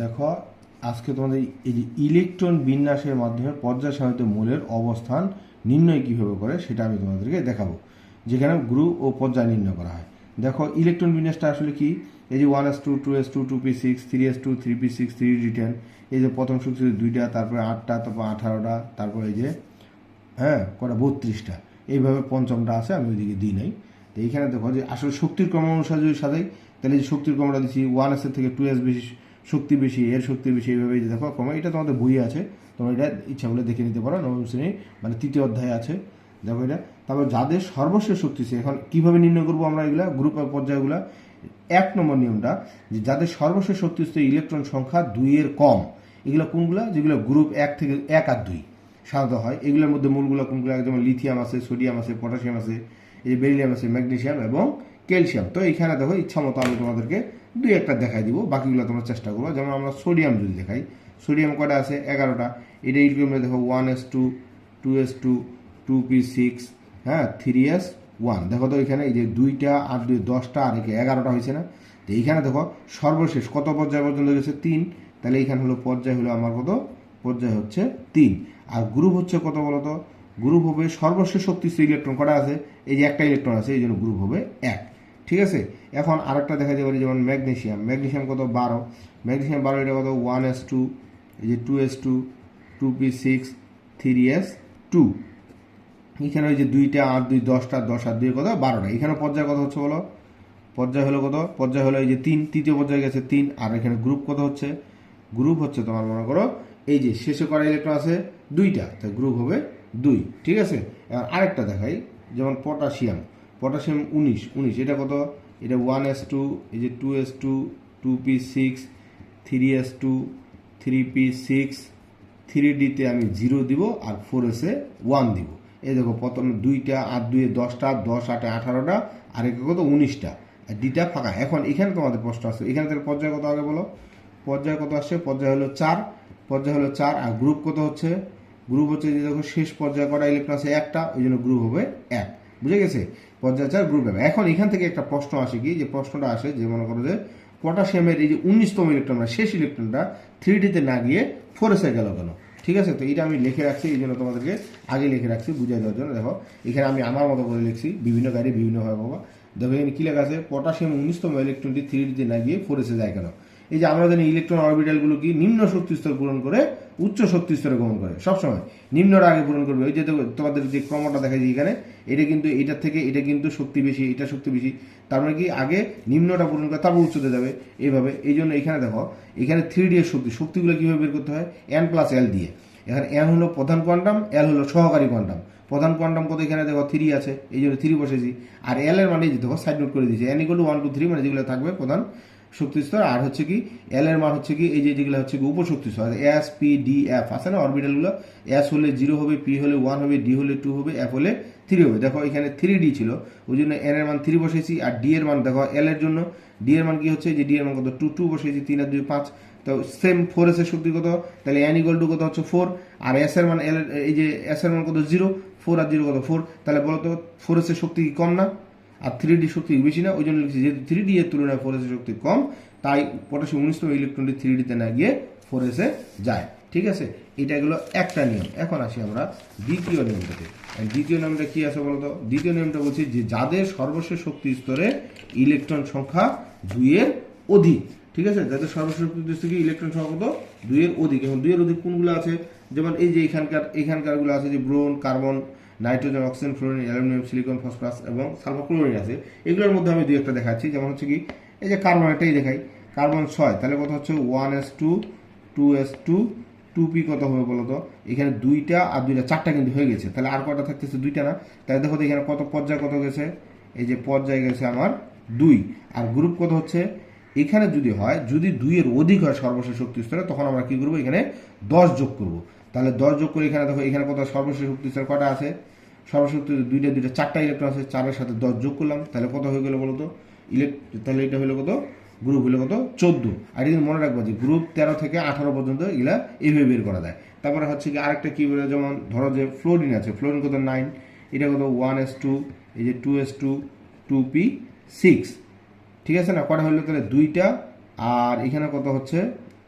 দেখো, আজকে তোমাদের এই যে ইলেকট্রন বিন্যাসের মাধ্যমে পর্যায় সাহিত্য মূলের অবস্থান নির্ণয় কীভাবে করে সেটা আমি তোমাদেরকে দেখাবো, যেখানে গ্রুপ ও পর্যায় নির্ণয় করা হয়। দেখো, ইলেকট্রন বিন্যাসটা আসলে কি? এই যে one s two two s two two p six three s two three p six three d ten এই যে প্রথম শক্তি দুইটা, তারপরে আটটা, তারপর আঠারোটা, তারপরে এই যে হ্যাঁ কটা, বত্রিশটা, এইভাবে পঞ্চমটা আছে, আমি ওইদিকে দিই নাই। তো এইখানে দেখো যে আসলে শক্তির ক্রম অনুসারে যদি সাজাই, তাহলে যে শক্তির ক্রমটা দিচ্ছি ওয়ান এসের থেকে টু এস বেশি শক্তি বেশি, এর শক্তি বেশি এইভাবে যে দেখো, ক্রমে এটা তোমাদের বই আছে। তোমরা এটা ইচ্ছা করলে দেখে নিতে পারো, নবম শ্রেণি মানে তৃতীয় অধ্যায় আছে। দেখো এটা। তারপর যাদের সর্বশেষ শক্তি আছে এখন কীভাবে নির্ণয় করব আমরা এগুলা? গ্রুপ পর্যায়গুলা। এক নম্বর নিয়মটা, যে যাদের সর্বশেষ শক্তিস্থ ইলেকট্রন সংখ্যা দুইয়ের কম, এগুলো কোনগুলা? যেগুলো গ্রুপ এক থেকে এক আর দুই সাধারণত হয়। এগুলোর মধ্যে মূলগুলো কোনগুলো? যেমন লিথিয়াম আছে, সোডিয়াম আছে, পটাশিয়াম আছে, এই বেরিলিয়াম আছে, ম্যাগনেশিয়াম এবং ক্যালসিয়াম। তো এখানে দেখো ইচ্ছা মতো আমি তোমাদেরকে দুই একটা দেখাই দিব, বাকিগুলো তোমরা চেষ্টা করব যেমন আমরা সোডিয়াম যদি দেখাই। সোডিয়াম কটা আছে? এগারোটা। এটা ইলেকট্রন দেখো, one s two two s two two p six হ্যাঁ থ্রি এস ওয়ান। দেখো তো এখানে এই যে দুইটা আর দুই, দশটা, আর একে এগারোটা হয়েছে না? তো এইখানে দেখো, সর্বশেষ কত পর্যায় পর্যন্ত গেছে তিন। তাহলে এইখানে হলো পর্যায় হলো আমার কত? পর্যায় হচ্ছে তিন। আর গ্রুপ হচ্ছে কত বলতো? গ্রুপ হবে সর্বশেষ শক্তিস্থ ইলেকট্রন কটা আছে? এই যে একটা ইলেকট্রন আছে, এই জন্য গ্রুপ হবে এক। ঠিক আছে? এখন আরেকটা দেখা যাবে যেমন ম্যাগনেশিয়াম। ম্যাগনেসিয়াম কত? বারো। ম্যাগনেশিয়াম বারো এটা কত? ওয়ান এস টু, এই যে two s two two p six, three s two. এখানে ওই যে দুইটা আট, দুই, দশটা, দশ আর দুই কত? বারোটা। এখানে পর্যায় কত হচ্ছে বলো? পর্যায় হলো কত? পর্যায় হলো এই যে তিন। তৃতীয় পর্যায়ে গেছে তিন। আর এখানে গ্রুপ কত হচ্ছে? গ্রুপ হচ্ছে তোমার মনে করো, এই যে শেষে করা ইলেকট্রন আছে? দুইটা। তো গ্রুপ হবে দুই। ঠিক আছে? এবার আরেকটা দেখাই। যেমন পটাশিয়াম। পটাশিয়াম উনিশ। উনিশ, এটা কত? এটা ওয়ান এস টু এই যে two s two two p six three s two three p six three ডিতে আমি জিরো দিব আর ফোর এসে ওয়ান দিব। এই দেখো, প্রথম দুইটা আর দুই দশটা, দশ আটে আঠারোটা, আর একে কত উনিশটা। আর ডিটা ফাঁকা। এখন এখানে তোমাদের প্রশ্ন আসছে এখানে তাহলে পর্যায় কত আগে বলো? পর্যায় কত আসছে? পর্যায় হলো চার। পর্যায় হলো চার। আর গ্রুপ কত হচ্ছে? গ্রুপ হচ্ছে যে দেখো শেষ পর্যায়ে কটা? ইলেকট্রন আছে একটা। ওই জন্য গ্রুপ হবে এক। বুঝে গেছে? পর্যায় চার গ্রুপ হবে এখন এখান থেকে একটা প্রশ্ন আসে কি, যে প্রশ্নটা আসে যে মনে করো যে পটাশিয়ামের এই যে উনিশতম ইলেকট্রন মানে শেষ ইলেকট্রনটা থ্রি ডিতে না গিয়ে ফোর এসে গেল কেন? ঠিক আছে? তো এটা আমি লিখে রাখছি, এই জন্য তোমাদেরকে আগে লিখে রাখছি, বুঝিয়ে দেওয়ার জন্য। দেখো, এখানে আমি আমার মতো করে লিখছি, বিভিন্ন গাড়ি বিভিন্নভাবে বাবা। দেখো, এখানে কি লেখা আছে? পটাশিয়াম উনিশতম ইলেকট্রনটি থ্রি ডিতে না গিয়ে ফোর এসে যায় কেন? এই যে আমরা জানি ইলেকট্রন অরবিটালগুলো কি নিম্ন শক্তি স্তর পূরণ করে উচ্চ শক্তি স্তরে গমন করে, সবসময়। নিম্নটা আগে পূরণ করবে। ওই যে তোমাদের যে ক্রমটা দেখা যায় এখানে, এটা কিন্তু এটার থেকে, এটা কিন্তু শক্তি বেশি, এটা শক্তি বেশি। তার মানে কি? আগে নিম্নটা পূরণ করে, তারপর উচ্চতে যাবে এইভাবে এই জন্য এখানে দেখো, এখানে থ্রি ডি এর শক্তি, শক্তিগুলো কীভাবে বের করতে হয়? এন প্লাস এল দিয়ে। এখানে এন হলো প্রধান কোয়ান্টাম এল হলো সহকারী কোয়ান্টাম প্রধান কোয়ান্টাম কত এখানে দেখো থ্রি আছে, এই জন্য থ্রি বসেছি। আর এল এর মানে দেখো সাইড নোট করে দিয়েছি। N equal one two three মানে যেগুলো থাকবে প্রধান শক্তি স্তর আর হচ্ছে কি এল এর মান হচ্ছে কি, এই যে যেগুলো হচ্ছে কি উপশক্তি স্তর এস পি ডি এফ আছে না অরবিটালগুলো এস হলে জিরো হবে পি হলে ওয়ান হবে ডি হলে টু হবে এফ হলে থ্রি হবে। দেখো, এখানে থ্রি ডি ছিল, ওই জন্য এন এর মান থ্রি বসেছি, আর ডি এর মান দেখো এল এর জন্য ডি এর মান কি হচ্ছে যে ডি এর মান কত? টু টু বসেছি, তিন আর দুই, পাঁচ। তো সেম ফোর এস এর শক্তি কত? তাহলে এন ইকুয়াল টু কত হচ্ছে ফোর আর এস এর মান এল এই যে এস এর মান কত? জিরো ফোর আর জিরো কত? ফোর তাহলে বলো তো ফোর এস এর শক্তি কি কম না? আর থ্রি ডি শক্তি বেশি না, ওই জন্য লিখছি যেহেতু থ্রি ডি এর তুলনায় ফোর এসের শক্তি কম, তাই পটাশিয়াম উনিশতম ইলেকট্রনটি থ্রি ডিতে না গিয়ে ফোর এসে যায়। ঠিক আছে? এটা গেলো একটা নিয়ম। এখন আসি আমরা দ্বিতীয় নিয়মটাতে। দ্বিতীয় নিয়মটা কি আছে বলতো? দ্বিতীয় নিয়মটা বলছি যে যাদের সর্বশেষ শক্তি স্তরে ইলেকট্রন সংখ্যা দুইয়ের অধিক, ঠিক আছে? যাদের সর্বশেষ শক্তি স্তরে ইলেকট্রন সংখ্যা কত? দুইয়ের অধিক। এবং দুইয়ের অধিক কোনগুলো আছে? যেমন এই যে এখানকার, এখানকারগুলো আছে যে boron, carbon nitrogen, oxygen, fluorine, aluminium, silicon, phosphorus এবং সালফার ক্লোরিন আছে। এগুলোর মধ্যে আমি দুই একটা দেখাচ্ছি। যেমন হচ্ছে কি, এই যে কার্বন একটাই দেখাই। কার্বন ছয়, তাহলে কত হচ্ছে? One s two two s two two p কত হবে বলো তো এখানে দুইটা আর দুইটা, চারটা কিন্তু হয়ে গেছে। তাহলে আর কটা থাকতেছে? দুইটা না। তাহলে দেখো তো এখানে কত পর্যায় কত গেছে? এই যে পর্যায় গেছে আমার দুই। আর গ্রুপ কত হচ্ছে? এখানে যদি হয়, যদি দুইয়ের অধিক হয় সর্বশেষ শক্তি স্তরে, তখন আমরা কি করব? এখানে দশ যোগ করব। তাহলে দশ যোগ করে এখানে দেখো, এখানে কত সর্বশেষ শক্তি স্তর কটা আছে? সর্বশক্তি দুইটা দুইটা, চারটা ইলেকট্রন আছে, চারের সাথে দশ যোগ করলাম, তাহলে কত হয়ে গেল বলো তো ইলেক তাহলে এটা হলো কত? গ্রুপ হলো কত? চোদ্দ। আর এটা মনে রাখব যে গ্রুপ তেরো থেকে আঠারো পর্যন্ত এগুলা এইভাবে বের করা যায়। তারপরে হচ্ছে কি আরেকটা কি বলে, যেমন ধরো যে ফ্লোরিন আছে ফ্লোরিন কত? নাইন এটা কত? ওয়ান এস টু এই যে two s two two p six ঠিক আছে না? কটা হলো? তাহলে দুইটা, আর এখানে কত হচ্ছে?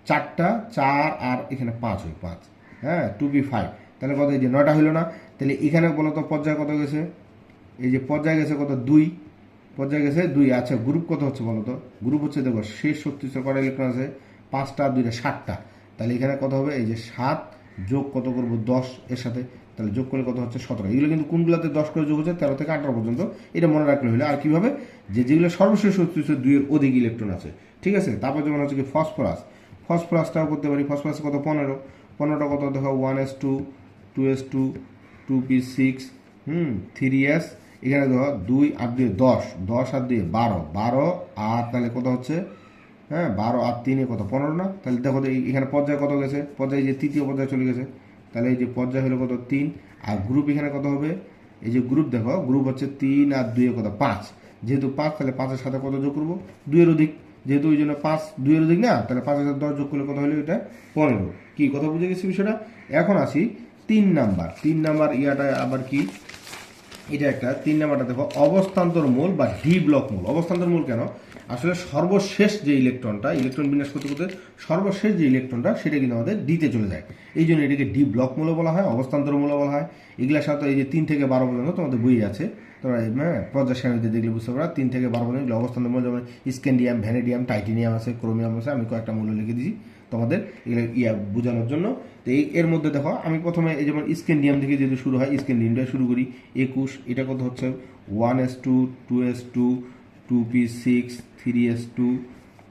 চারটা, চার, আর এখানে পাঁচ হয় পাঁচ। হ্যাঁ টু বি ফাইভ তাহলে কত এই যে নয়টা হইল না? তাহলে এখানে বলো তো পর্যায়ে কত গেছে? এই যে পর্যায়ে গেছে কত? দুই। পর্যায়ে গেছে দুই। আচ্ছা গ্রুপ কত হচ্ছে বলো তো? গ্রুপ হচ্ছে দেখো, শেষ শক্তিস্তর কটা ইলেকট্রন আছে? পাঁচটা, দুইটা সাতটা তাহলে এখানে কত হবে? এই যে সাত যোগ কত করব? দশ এর সাথে। তাহলে যোগ করলে কত হচ্ছে? সতেরো। এগুলো কিন্তু কোনগুলোতে দশ করে যোগ হচ্ছে? তেরো থেকে আঠারো পর্যন্ত। এটা মনে রাখলে হলে আর কীভাবে? যে যেগুলো সর্বশেষ শক্তিস্তর দুইয়ের অধিক ইলেকট্রন আছে। ঠিক আছে? তারপর যেমন হচ্ছে কি ফসফরাস ফসফরাসটাও করতে পারি। ফসফরাস কত? পনেরো। পনেরোটা কত দেখো? One s two two s two two p six hmm three s এখানে দেখো, দুই আর দুই, দশ। দশ আর দুই, বারো। বারো আর তাহলে কত হচ্ছে? হ্যাঁ বারো আর তিনে কত? পনেরো না? তাহলে দেখো তো এখানে পর্যায়ে কত গেছে? পর্যায়ে যে তৃতীয় পর্যায়ে চলে গেছে। তাহলে এই যে পর্যায় হলো কত? তিন। আর গ্রুপ এখানে কত হবে? এই যে গ্রুপ দেখো গ্রুপ হচ্ছে তিন আর দুইয়ে কত? পাঁচ। যেহেতু পাঁচ, তাহলে পাঁচের সাথে কত যোগ করব? দুইয়ের অধিক যেহেতু ওই জন্য পাঁচ দুইয়ের অধিক না, তাহলে পাঁচ হাজার দশ যোগ করলে কত হলো এটা? পনেরো। কি, কথা বুঝে গেছি বিষয়টা? এখন আসি তিন নাম্বার। তিন নাম্বার ইয়াটা আবার কি? এটা একটা। তিন নাম্বারটা দেখো, অবস্থান্তর মূল বা ডি ব্লক মূল। অবস্থান্তর মূল কেন? আসলে সর্বশেষ যে ইলেকট্রনটা, ইলেকট্রন বিন্যাস করতে করতে সর্বশেষ যে ইলেকট্রনটা, সেটা কিন্তু আমাদের ডিতে চলে যায়। এই জন্য এটাকে ডি ব্লক মূল বলা হয়, অবস্থান্তর মূল বলা হয়। এগুলোর সাথে এই যে তিন থেকে বারো পর্যন্ত তোমাদের বই আছে তোমরা এই, হ্যাঁ পর্যায় সারণীতে দেখলে বুঝতে পারো তিন থেকে বারো পর্যন্ত অবস্থান্তর মূল যেমন স্ক্যান্ডিয়াম ভ্যানেডিয়াম টাইটেনিয়াম আছে ক্রোমিয়াম আছে আমি কয়েকটা মূল্য লিখে দিয়েছি তোমাদের এগুলো ইয়া বোঝানোর জন্য। তো এই এর মধ্যে দেখো আমি প্রথমে এই যেমন স্ক্যান্ডিয়াম থেকে যেহেতু শুরু হয় স্ক্যান্ডিয়ামটা শুরু করি একুশ এটা কত হচ্ছে? One s two two s two two p six three s two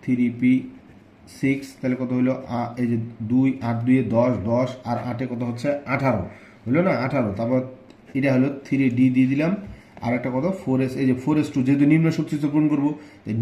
three p six তাহলে কত হলো এই যে দুই আট দুইয়ে দশ দশ আর আটে কত হচ্ছে? আঠারো। হলো না? আঠারো। তারপর এটা হলো থ্রি ডি দিয়ে দিলাম। আর একটা কত ফোর এস এই যে ফোর এস টু যেহেতু নিম্ন শক্তিস্তর পূরণ করব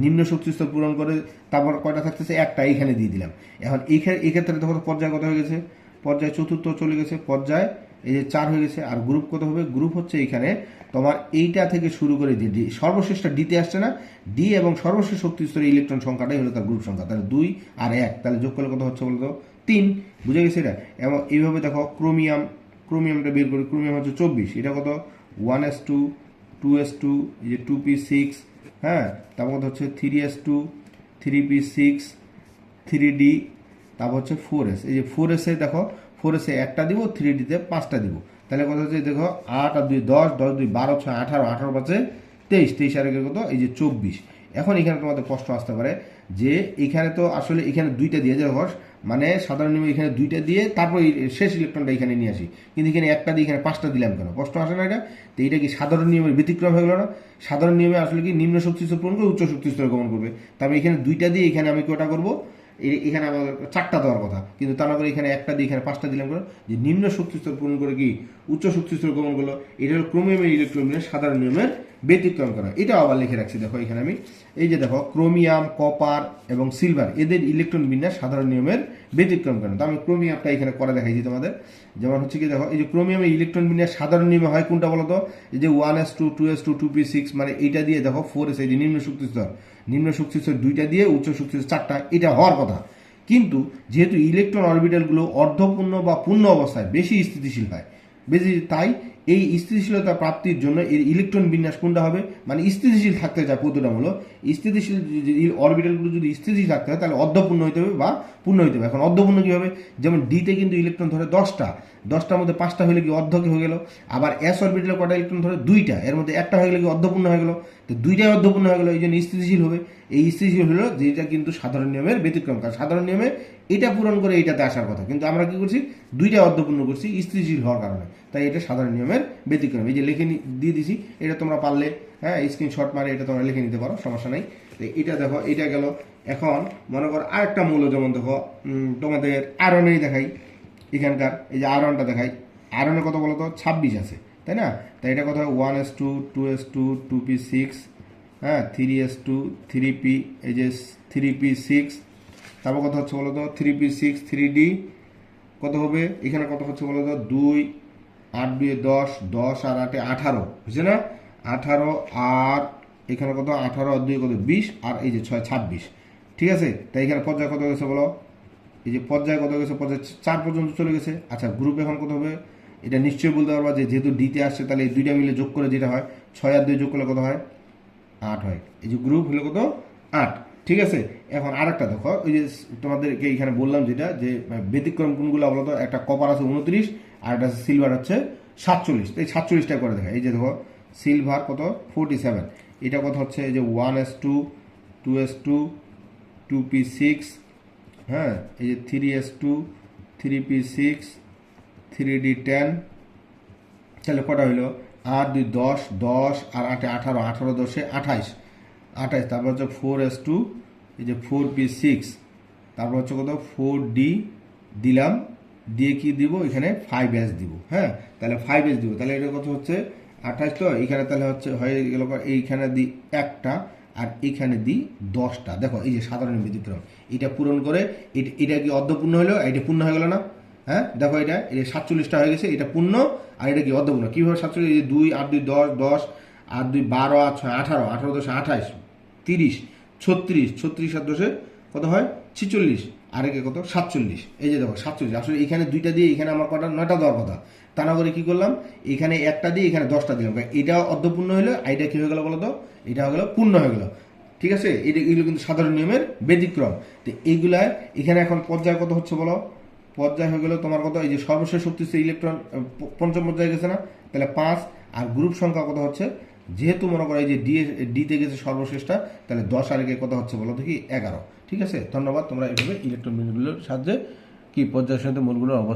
নিম্ন শক্তিস্তর পূরণ করে তারপর কয়টা থাকতেছে? একটা, এইখানে দিয়ে দিলাম। এখন এইখানে, এই ক্ষেত্রে দেখো তো পর্যায় কত হয়ে গেছে? পর্যায় চতুর্থ চলে গেছে, পর্যায় এই যে চার হয়ে গেছে, আর গ্রুপ কত হবে? গ্রুপ হচ্ছে এইখানে তোমার এইটা থেকে শুরু করে যে ডি সর্বশেষটা ডিতে আসছে না? ডি এবং সর্বশেষ শক্তিস্তরের ইলেকট্রন সংখ্যাটাই হলো তার গ্রুপ সংখ্যা। তাহলে দুই আর এক, তাহলে যোগ করলে কত হচ্ছে বলতো তিন। বুঝে গেছে এটা? এবং এইভাবে দেখো ক্রোমিয়াম ক্রোমিয়ামটা বের করি ক্রোমিয়াম হচ্ছে চব্বিশ। এটা কত? One s two two s two এই যে টু পি সিক্স হ্যাঁ? তারপর কত হচ্ছে three s two three p six three d তারপর হচ্ছে ফোর এস এই যে ফোর এসে দেখো ফোর এসে একটা দিব থ্রি ডিতে পাঁচটা দিব। তাহলে কত হচ্ছে, দেখো, আট আর দুই দশ দশ দুই বারো, ছয়, আঠারো আঠারো পাঁচে তেইশ তেইশ আর কত? এই যে চব্বিশ। এখন এখানে তোমাদের প্রশ্ন আসতে পারে যে এখানে তো আসলে এখানে দুইটা দিয়ে যাবে হর্ষ মানে সাধারণ নিয়মে এখানে দুইটা দিয়ে তারপর শেষ ইলেকট্রনটা এখানে নিয়ে আসি। কিন্তু এখানে একটা দিয়ে এখানে পাঁচটা দিলাম কেন? প্রশ্ন আসে না এটা? তো এটা কি সাধারণ নিয়মের ব্যতিক্রম হয়ে গেল না? সাধারণ নিয়মে আসলে কি নিম্ন শক্তি স্তর পূরণ করে উচ্চ শক্তি স্তর গমন করবে? তারপরে এখানে দুইটা দিয়ে এখানে আমি কটা করব? এখানে আমার চারটা দেওয়ার কথা। কিন্তু তা না এখানে একটা দিয়ে এখানে পাঁচটা দিলাম করে যে নিম্ন শক্তি স্তর পূরণ করে কি উচ্চ শক্তি স্তর গমন করল? এটা হলো ক্রোমিয়ামের ইলেকট্রনের সাধারণ নিয়মের ব্যতিক্রম করা। এটা আবার লিখে রাখছি, দেখো এখানে আমি। এই যে দেখো, ক্রোমিয়াম, কপার এবং সিলভার, এদের ইলেকট্রন বিন্যাস সাধারণ নিয়মের ব্যতিক্রম করে। তো আমি ক্রোমিয়ামটা এখানে করে দেখাইছি তোমাদের। যেমন হচ্ছে কি দেখো, এই যে ক্রোমিয়ামের ইলেকট্রন বিন্যাস সাধারণ নিয়মে হয় কোনটা বলো তো? এই যে one s two two s two two p six মানে এইটা দিয়ে দেখো ফোর এস এই যে নিম্ন শক্তি স্তর। নিম্ন শক্তি স্তর দুইটা দিয়ে, উচ্চ শক্তি স্তর চারটা, এটা হওয়ার কথা। কিন্তু যেহেতু ইলেকট্রন অরবিটালগুলো অর্ধপূর্ণ বা পূর্ণ অবস্থায় বেশি স্থিতিশীল হয়, বেশি তাই এই স্থিতিশীলতা প্রাপ্তির জন্য এর ইলেকট্রন বিন্যাস কোনটা হবে? মানে স্থিতিশীল থাকতে চায় পদ্ধতিমূল স্থিতিশীল অরবিটালগুলো যদি স্থিতিশীল থাকতে হয়, তাহলে অর্ধপূর্ণ হইতে হবে বা পূর্ণ হইতে হবে। এখন অর্ধপূর্ণ কি হবে? যেমন ডিতে কিন্তু ইলেকট্রন ধরে দশটা। দশটার মধ্যে পাঁচটা হলে কি অর্ধকে হয়ে গেল? আবার এস অরবিটালে কটা ইলেকট্রন ধরে? দুইটা। এর মধ্যে একটা হয়ে গেলে কি অর্ধপূর্ণ হয়ে গেল? তো দুইটাই অর্ধপূর্ণ হয়ে গেল, এই জন্য স্থিতিশীল হবে। এই স্থিতিশীল হলো যেটা কিন্তু সাধারণ নিয়মের ব্যতিক্রম। কারণ সাধারণ নিয়মে এটা পূরণ করে এইটাতে আসার কথা। কিন্তু আমরা কি করছি? দুইটা অর্ধপূর্ণ করছি স্থিতিশীল হওয়ার কারণে। তাই এটা সাধারণ নিয়মের ব্যতিক্রম। এই যে লিখে দিয়ে দিছি, এটা তোমরা পারলে হ্যাঁ স্ক্রিনশট মারে, এটা তোমরা লিখে নিতে পারো, সমস্যা নাই। তো এটা দেখো, এটা গেল। এখন মনে করো আরেকটা মূল্য যেমন দেখো তোমাদের আয়রনেরই দেখাই। এখানকার, এই যে আয়রনটা দেখাই। আয়রনে কত বলো তো ছাব্বিশ আছে, তাই না? তাই এটা কত one s two two s two two p six হ্যাঁ three s two three p এই যে থ্রি পি সিক্স তারপর কত হচ্ছে বলো তো three p six three d কত হবে? এখানে কত হচ্ছে বলো তো দুই আট দুই দশ দশ আর আটে আঠারো, বুঝছে না? আঠারো আর এখানে কত? আঠারো আর দুই কত? বিশ আর এই যে ছয়, ছাব্বিশ, ঠিক আছে? তাই এখানে পর্যায় কত গেছে বলো? এই যে পর্যায় কত গেছে? পর্যায় চার পর্যন্ত চলে গেছে। আচ্ছা গ্রুপ এখন কত হবে? এটা নিশ্চয়ই বলতে পারবা যে যেহেতু ডিতে আসছে, তাহলে এই দুইটা মিলে যোগ করে যেটা হয়, ছয় আর দুই যোগ করলে কত হয়? আট হয়। এই যে গ্রুপ হলো কত? আট, ঠিক আছে? এখন আরেকটা দেখো, ওই যে তোমাদেরকে এখানে বললাম যেটা, যে ব্যতিক্রম কোনগুলো বলতো? একটা কপার আছে উনত্রিশ আর একটা সিলভার হচ্ছে সাতচল্লিশ। এই সাতচল্লিশটা করে দেখা এই যে দেখো সিলভার কত? ফোরটি সেভেন এটা কত হচ্ছে? এই যে one s two two s two two p six হ্যাঁ? এই যে three s two three p six three d ten তাহলে কটা হইল? আট দুই দশ দশ আর আটে আঠারো আঠারো দশে আঠাইশ। আঠাইশ, তারপর হচ্ছে ফোর এস টু এই যে ফোর পি সিক্স তারপর হচ্ছে কত? ফোর ডি দিলাম। দিয়ে কি দিব? এখানে ফাইভ এস দিব হ্যাঁ? তাহলে ফাইভ এস দিব। তাহলে এটা কত হচ্ছে? আঠাইশ তো? এইখানে তাহলে হচ্ছে, হয়ে গেল? এইখানে দিই একটা, আর এইখানে দিই দশটা। দেখো, এই যে সাধারণ ব্যতিক্রম এটা পূরণ করে, এটা- কি অর্ধপূর্ণ হলো? এটা পূর্ণ হয়ে গেল না? হ্যাঁ? দেখো এটা এটা সাতচল্লিশটা হয়ে গেছে, এটা পূর্ণ, আর এটা কি অর্ধপূর্ণ? কীভাবে সাতচল্লিশ? এই যে দুই, আট, দুই, দশ দশ আর দুই, বারো আর ছয়, আঠারো আঠারো দশে আঠাইশ তিরিশ, ছত্রিশ ছত্রিশ আর দশে কত হয়? ছিচল্লিশ। আর একে কত? সাতচল্লিশ। এই যে দেখো, সাতচল্লিশ। আসলে এখানে দুইটা দিয়ে এখানে আমার কটা? নয়টা দেওয়ার কথা। তা না করে কী করলাম? এখানে একটা দিয়ে এখানে দশটা দিলাম। এটা অর্ধপূর্ণ হলো এইটা কী হয়ে গেলো বলো তো? এটা হয়ে গেলো, পূর্ণ হয়ে গেলো। ঠিক আছে? এটা এগুলো কিন্তু সাধারণ নিয়মের ব্যতিক্রম। তো এইগুলায় এখানে এখন পর্যায় কত হচ্ছে বলো? পর্যায় হয়ে গেলো তোমার কত? এই যে সর্বশেষ শক্তিশালী ইলেকট্রন পঞ্চম পর্যায়ে গেছে না? তাহলে পাঁচ, আর গ্রুপ সংখ্যা কত হচ্ছে? যেহেতু মনে করো এই যে ডি ডিতে গেছে সর্বশেষটা, তাহলে দশ আর একে কত হচ্ছে বলো দেখি, এগারো। ঠিক আছে? ধন্যবাদ, তোমরা এইভাবে ইলেকট্রন বিন্দুগুলোর সাহায্যে কি পর্যায়ের সাথে মূলগুলোর অবস্থা